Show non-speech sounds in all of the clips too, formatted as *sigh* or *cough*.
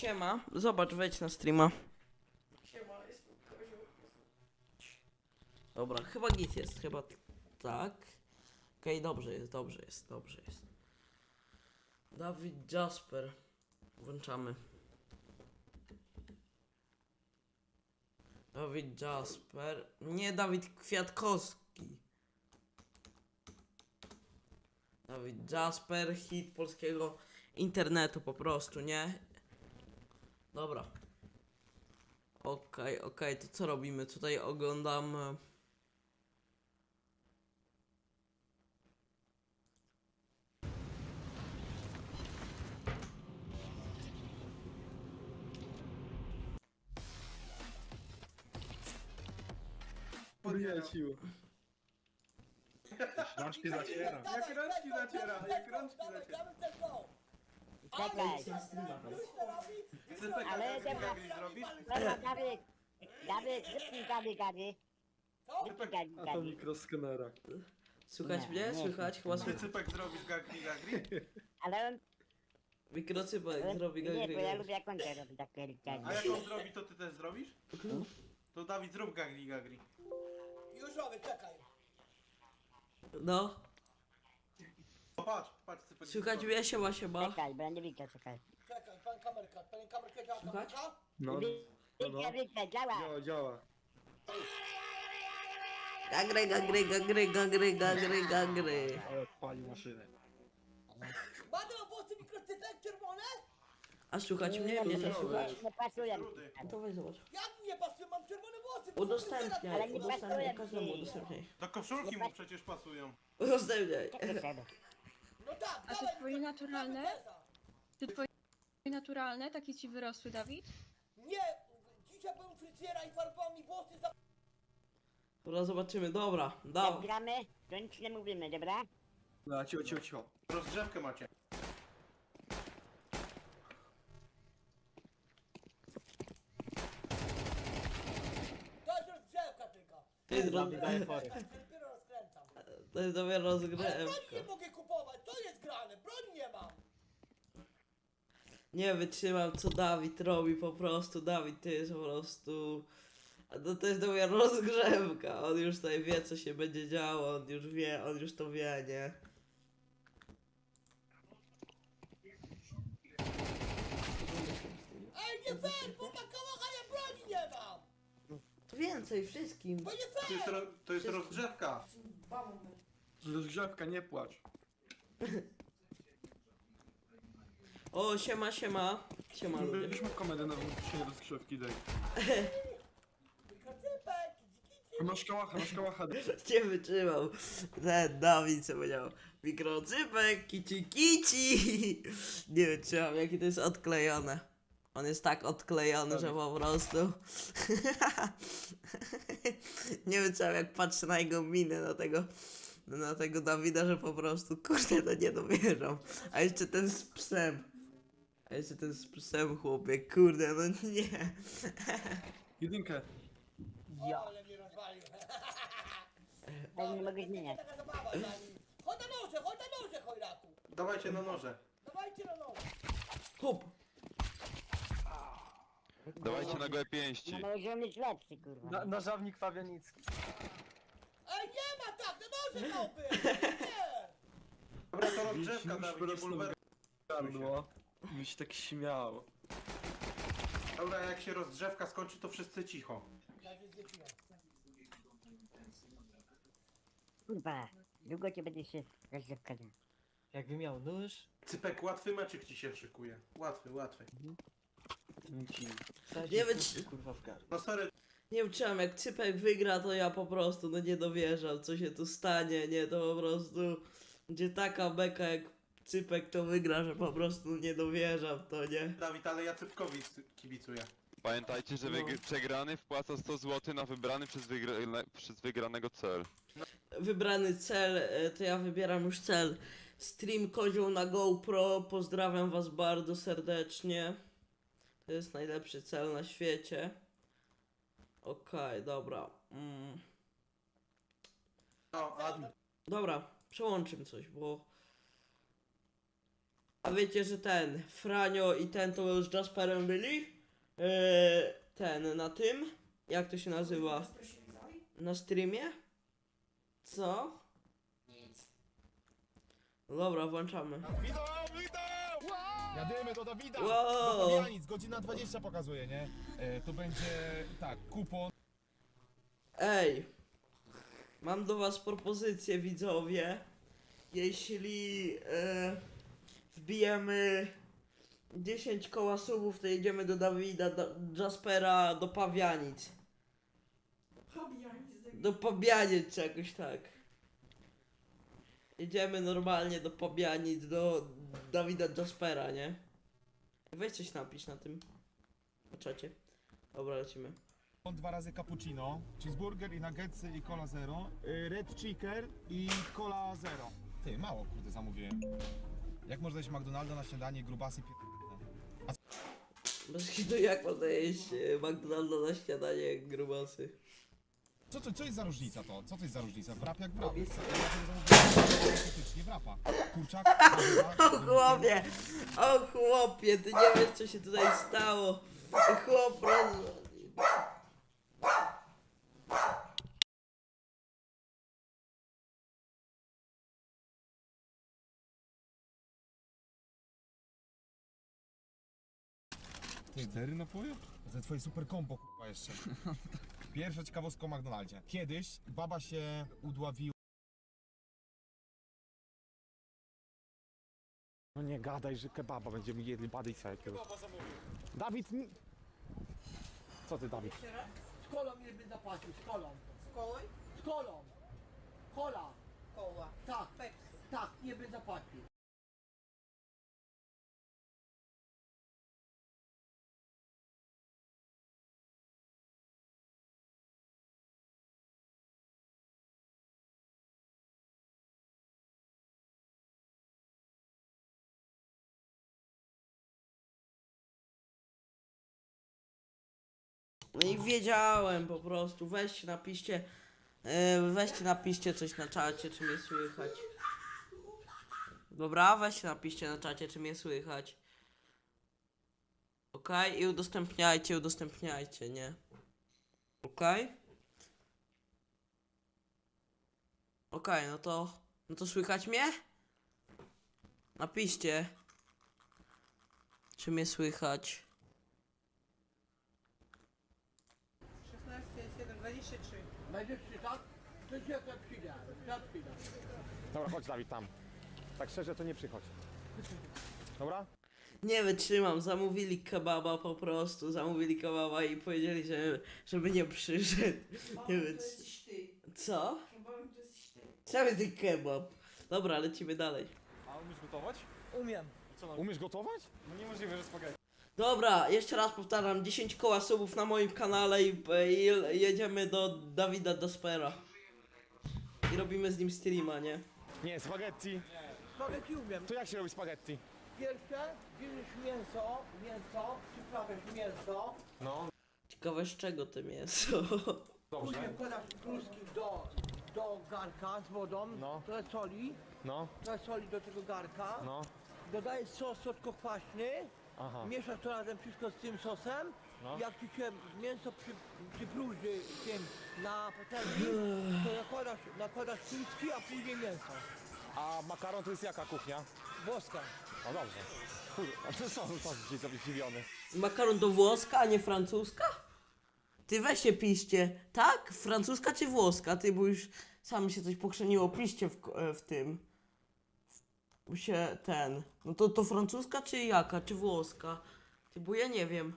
Siema, zobacz, wejdź na streama. Siema, jestem. Dobra, chyba git jest, chyba tak. Okej, dobrze jest, dobrze jest, dobrze jest. Dawid Jasper. Włączamy. Dawid Jasper. Nie Dawid Kwiatkowski. Dawid Jasper, hit polskiego internetu po prostu, nie? Dobra. Okej, okej, to co robimy? Tutaj oglądam. e, Podjęcił. Rączki zaciera. Jak rączki zaciera, jak rączki zaciera. Czekaj, Cypek, Ale jak dobra. zrobisz? dobra, Dawid, Dawid, wypnij gady, gady. A to gady. mikroskenera. Słychać Nie, mnie? nie, Słychać? Chyba Ty słychać. cypek zrobisz gagri gagri? Ale on... Mikrocypek zrobi Nie, bo ja lubię jak on to robi takie A gady. jak on zrobi, to ty też zrobisz? To Dawid zrób gagri gagri. Już robię, czekaj. No, O patrz, patrz cypek. słychać mnie? Siema, siema. Czekaj, bo ja nie widzę, czekaj. Czekaj, pan kamerka, pan kamerka działa Słuchać? kamerka? No, Widzę, widzę, działa. działa, działa. Gagry, gagry, gagry, gagry, gagry, gagry. Ale odpalił maszynę. Włosy mikrocypek czerwone? A słychać mnie? Mnie też słychać? Nie pasuje. To weź zobacz. Jak nie pasują, mam czerwone włosy. Udostępniaj, Ale nie udostępniaj, pasuje każdemu ci. udostępniaj. Do koszulki mu przecież pasują. Udostępniaj. Czekaj, No tak, A te dawaj, twoje naturalne? mikrocypesa. Czy twoje naturalne takie ci wyrosły, Dawid? Nie, dzisiaj byłem u fryzjera i farbował mi włosy za... Dobra, zobaczymy. Dobra, Jak dawaj. gramy, to nic nie mówimy, dobra? No, cicho, cicho, cicho. Rozgrzewkę macie. To jest rozgrzewka tylko. To jest, roz... Dopiero rozkręcam. *laughs* to jest dopiero Ale rozgrywka. nie mogę kupować, to jest grane, broni nie mam. Nie wytrzymam co Dawid robi po prostu. Dawid to jest po prostu. No to jest dopiero rozgrzewka. On już tutaj wie co się będzie działo, on już wie, on już to wie, nie? Ej, nie fair, bo ma kałacha, ja broni nie mam. To więcej wszystkim. To nie To jest, fair. ro, to jest rozgrzewka. Rozgrzewka, nie płacz. *laughs* O, siema, siema. Siema ludzie. Byliśmy w komedę na dzisiaj rozgrzewki daj. Mikrocypek, kici. A masz kałacha, masz kałacha. *laughs* Nie wytrzymał. Ten Dawid co powiedział. Mikrocypek, kici kici. *laughs* Nie wytrzymam, jakie to jest odklejone. On jest tak odklejony, że po prostu. *laughs* Nie wytrzymam, jak patrzę na jego minę, na tego. Na tego Dawida, że po prostu, kurde, to nie dowierzam. A jeszcze ten z psem. A jeszcze ten z psem, chłopie, kurde, no nie. Jedynkę. O, ale mnie rozwalił. Ja *laughs* nie mogę zmieniać. Taka zabawa. Chodź na noże, chodź na noże, chojraku. Dawajcie na noże. Dawajcie na noże. Hop. Dawajcie na gołe pięści. No może mieć lepszy, kurwa. Na, nożownik Fabianicki. Ej, nie ma tak, na noże to był. *laughs* Nie. Dobra, to rozgrzewka, Dawid, nie wyrosło bulwer. Mi się tak śmiało. Dobra, jak się rozgrzewka skończy, to wszyscy cicho. Kurwa, długo cię będzie się rozrzewka Jakby miał nóż, Cypek, łatwy meczyk ci się szykuje. Łatwy, łatwy. Ci. wsadzi Nie nie wytrz- kurwa w. No sorry, Nie wiem, jak Cypek wygra, to ja po prostu no nie dowierzam, co się tu stanie, nie, to po prostu będzie taka beka, jak Cypek to wygra, że po prostu nie dowierzam, to nie. Dawid, ale ja Cypkowi kibicuję. Pamiętajcie, że wygr- przegrany wpłaca 100 zł na wybrany przez, wygra- przez wygranego cel. Wybrany cel, e, to ja wybieram już cel. Stream kozioł na GoPro, pozdrawiam was bardzo serdecznie. To jest najlepszy cel na świecie. Okej, dobra. Mm. No. Dobra, przełączym coś, bo A wiecie, że ten Franio i ten to już Jasperem byli? Eee, ten na tym? Jak to się nazywa? Na streamie? Co? No dobra, włączamy. Widą, widą! Jadymy do Dawida! Wow. Do godzina 20 pokazuje, nie? E, to będzie, tak, kupon. Ej, mam do was propozycję widzowie. Jeśli e, wbijemy 10 koła subów, to jedziemy do Dawida, do Jaspera, do Pawianic. Do Pabianic czy jakoś tak. Jedziemy normalnie do Pabianic, do Dawida Jaspera, nie? Weź coś napisz na tym. Na czacie. Dobra, lecimy. Dwa razy cappuccino, cheeseburger i nuggetsy i cola zero, y, red chicken i cola zero. Ty, mało kurde zamówiłem. Jak można jeść McDonalda na śniadanie grubasy pier... Bez hitu jak można jeść e, McDonalda na śniadanie jak grubasy. Co to, co jest za różnica to? Co to jest za różnica? Wrap jak wrap. Ja sobie zamówiłem dietetycznie wrapa. Kurczak, *laughs* O chłopie! O chłopie, ty nie wiesz co się tutaj stało. Chłop roz... Cztery napoje? Jest twoje super kombo kurwa jeszcze. *laughs* Pierwsza ciekawostka o McDonaldzie. Kiedyś baba się udławiła. No nie gadaj, że kebaba będziemy jedli badyjsa jakiegoś. Dawid! ni- Co ty Dawid? Z kolą nie będę zapłacił, z kolą. Z kolą? Z kolą. Kola. Kola. Tak, tak, nie będę zapłacił. No i wiedziałem po prostu, weźcie napiszcie, e, weźcie napiszcie coś na czacie, czy mnie słychać. Dobra, weźcie napiszcie na czacie, czy mnie słychać. Okej, i udostępniajcie, udostępniajcie, nie? Okej? Okej, no to, no to słychać mnie? Napiszcie, czy mnie słychać. 23. Będziesz tak? To się to to przyjdę. Dobra, chodź Dawid tam. Tak szczerze to nie przychodź. Dobra? Nie wytrzymam, zamówili kebaba po prostu, zamówili kebaba i powiedzieli, że, żeby nie przyszedł. Nie wytrzymam. Co? Cały ten kebab. Dobra, lecimy dalej. A umiesz gotować? Umiem. Co nam... Umiesz gotować? No niemożliwe, że spaghetti. Dobra, jeszcze raz powtarzam, 10 koła subów na moim kanale i, i jedziemy do Dawida Dospera. I robimy z nim streama, nie? Nie, spaghetti. Spaghetti umiem. To jak się robi spaghetti? Pierwsze, bierzesz mięso, mięso, przyprawiasz mięso, No, Ciekawe z czego to mięso. później dobrze. wkładasz kluski do, do garka z wodą, No. trochę soli, No, trochę soli do tego garka, no. dodajesz sos słodko-kwaśny, Aha. mieszasz to razem wszystko z tym sosem, No. jak ci się mięso przy, przypróży tym na patelni, to nakładasz, nakładasz kluski, a później mięso. A makaron to jest jaka kuchnia? Włoska. No dobrze. Kurde, a to są, są dzisiaj zdziwiony. Makaron do włoska, a nie francuska? Ty weź się piszcie, tak? Francuska czy włoska? Ty, bo już sam się coś pokrzeniło, piszcie w, e, w tym. Się ten. No to to francuska czy jaka? Czy włoska? Ty, bo ja nie wiem.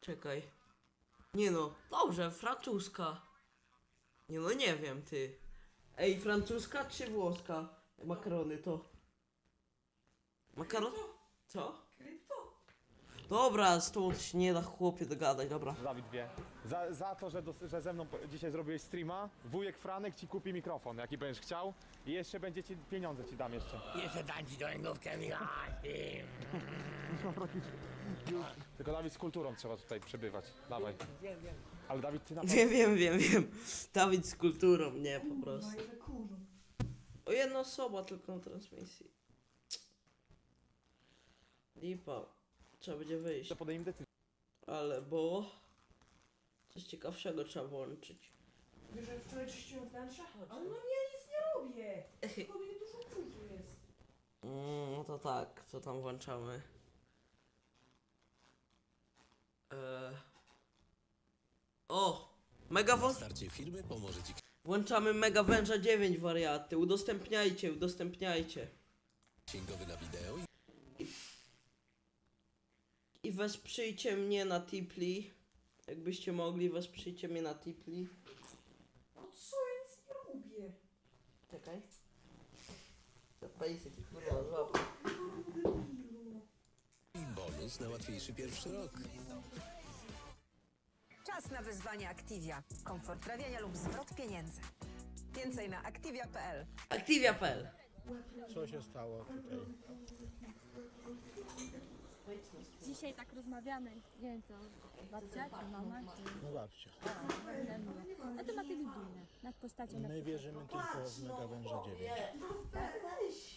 Czekaj. Nie no, dobrze, francuska. Nie no, nie wiem, ty. Ej, francuska czy włoska? Makarony to. Makaron? Co? Dobra, z się nie da chłopie dogadać, dobra. Dawid wie. Za, za to, że, dos- że ze mną po- dzisiaj zrobiłeś streama, wujek Franek ci kupi mikrofon, jaki będziesz chciał. I jeszcze będzie ci, pieniądze ci dam jeszcze. Jeszcze dam ci do ręgówkę, Michał. Tylko Dawid z kulturą trzeba tutaj przebywać. Dawaj. Wiem, wiem. Ale Dawid, ty na Wiem, wiem, wiem, wiem. Dawid z kulturą, nie, po prostu. O jedna osoba tylko na transmisji. Lipa. Trzeba będzie wyjść. To podejmę decyzję. Ale bo... Coś ciekawszego trzeba włączyć. Wiesz, że wczoraj czyściłem wnętrze? Ale no nie, nic nie robię. Tylko mnie dużo kurzu jest. Mm, no to tak, co tam włączamy? Eee... O! Mega wąs... starcie firmy pomoże Ci Włączamy Mega Węża 9 wariaty. Udostępniajcie, udostępniajcie. księgowy na wideo i I wesprzyjcie mnie na Tipli. Jakbyście mogli, wesprzyjcie mnie na Tipli. No co, ja nic nie robię. Czekaj. Zapajcie ci kurwa złapę. bonus na łatwiejszy pierwszy rok. Czas na wyzwanie Activia. Komfort trawienia lub zwrot pieniędzy. Więcej na activia.pl. Activia.pl Co się stało tutaj? Dzisiaj tak rozmawiamy, nie wiem co, babcia czy mama, czy No babcia. na tematy biblijne, nad postacią na My wierzymy tylko w Mega Węża 9.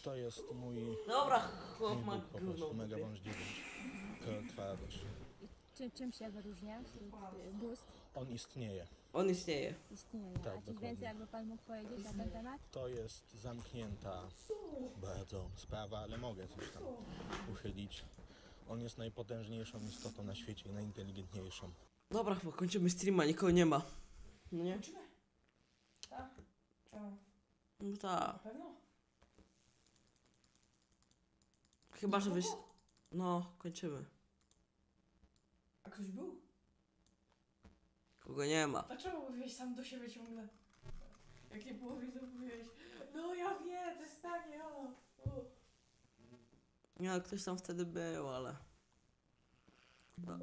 To jest mój, Dobra, chłop ma Bóg po prostu, Mega dupie. Wąż 9. To twardość. Czy, czym się wyróżnia wśród y, bóstw? On istnieje. On istnieje. Istnieje. Tak, A coś dokładnie. więcej jakby Pan mógł powiedzieć na ten temat? To jest zamknięta bardzo sprawa, ale mogę coś tam uchylić. On jest najpotężniejszą istotą na świecie i najinteligentniejszą. Dobra, bo kończymy streama, nikogo nie ma. No nie? Tak? Czemu? No tak. Na pewno? Chyba, że wyś... No, kończymy. A ktoś był? Kogo nie ma. Dlaczego mówiłeś sam do siebie ciągle? Jak nie było widzów, mówiłeś No ja wiem, to stanie, o. o. Nie, no, ktoś tam wtedy był, ale... No.